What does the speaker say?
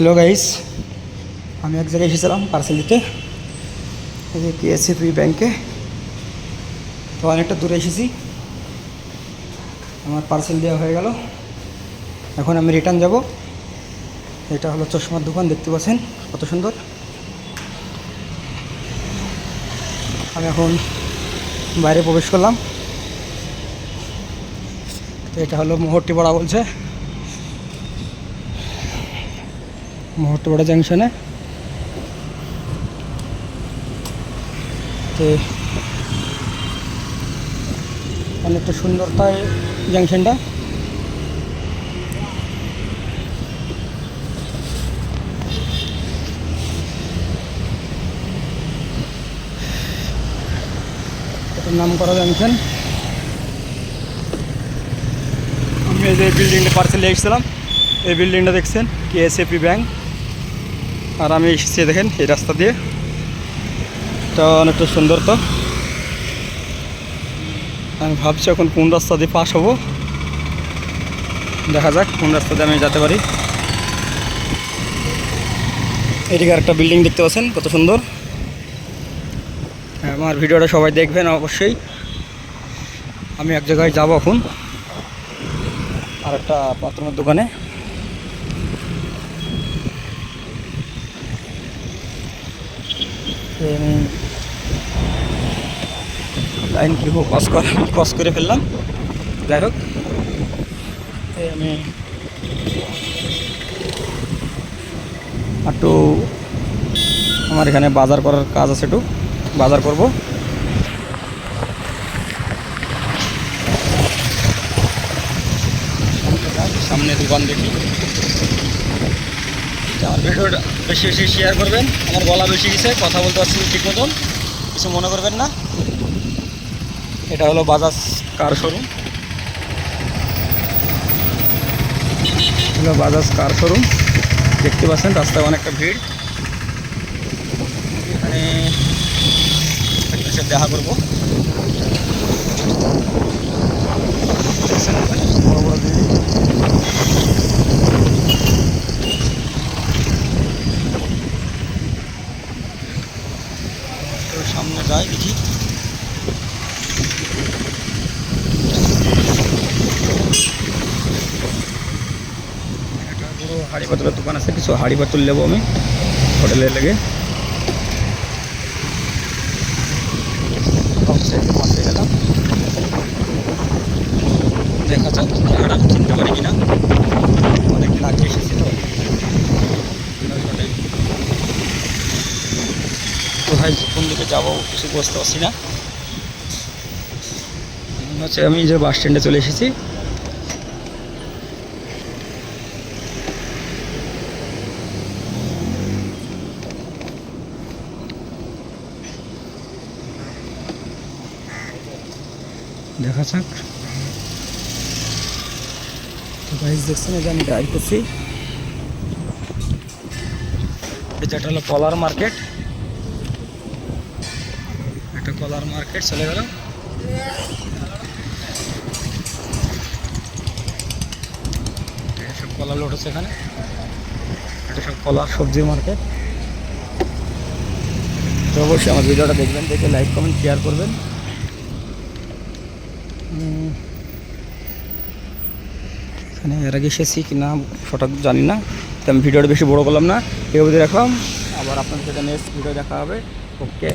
Hello guys আমি এক জায়গায় এসেছিলাম পার্সেল দিতে এই যে কেএসএফি ব্যাংকে তো অনেকটা দূরে এসেছি। আমার পার্সেল দেওয়া হয়ে গেল। এখন আমি রিটার্ন যাব। এটা হলো চশমার দোকান, দেখতে পাচ্ছেন? কত সুন্দর। আমি এখন বাইরে প্রবেশ করলাম। তো এটা হলো মোহরটি পড়া বলছে। মোহরটোড়া জাংশনে। তো অনেকটা সুন্দর তাই জাংশনটা নাম করা জাংশন। আমি এই যে বিল্ডিংটা পার্সেলে এসেছিলাম। এই বিল্ডিংটা দেখছেন কেএসএপি ব্যাংক আর আমি এসেছি দেখেন এই রাস্তা দিয়ে। এটা অনেকটা সুন্দর তো। আমি ভাবছি এখন কোন রাস্তা দিয়ে পাস হব। দেখা যাক কোন রাস্তা দিয়ে আমি যেতে পারি। এদিকে একটা বিল্ডিং দেখতে পাচ্ছেন কত সুন্দর। হ্যাঁ, আমার ভিডিওটা সবাই দেখবেন অবশ্যই। আমি এক জায়গায় যাব এখন। আর একটা বাথরুমের দোকানে তো আমি লাইন কি হোক ক্রস কর ক্রস করে ফেললাম। যাই হোক। তো আমি একটু আমার এখানে বাজার করার কাজ আছে একটু। বাজার করব। সামনে দোকান দেখি। তো আমার ভিডিওটা বেশি বেশি শেয়ার করবেন। আমার গলা বেশি গেছে, কথা বলতে পারছি ঠিক মতন কিছু মনে করবেন না। এটা হলো বাজাজ কার শোরুম হলো বাজাজ কার শোরুম দেখতে পাচ্ছেন, রাস্তায় অনেকটা ভিড়। এখানে দেখা করব। সামনে যাই দেখি একটা বড় হাড়ি পাতুলের দোকান আছে কিছু হাড়ি পাতুল নেবো আমি হোটেলে লেগে যাব, কিছু বুঝতে পারছি না। হচ্ছে আমি যে বাস স্ট্যান্ডে চলে এসেছি। দেখা যাক। তো দেখছেন যে আমি ড্রাইভ করছি। এটা হলো কলার মার্কেট একটা কলার মার্কেট, চলে গেল। এই সব কলা লোড হচ্ছে এখানে। এটা সব কলার সবজি মার্কেট। তো অবশ্যই আমার ভিডিওটা দেখবেন, দেখে লাইক কমেন্ট শেয়ার করবেন। এখানে এর আগে এসেছি কি না সঠিক জানি না, তো আমি ভিডিওটা বেশি বড় করলাম না। এই অবধি রাখলাম আবার আপনাদের সাথে নেক্সট ভিডিও দেখা হবে। ওকে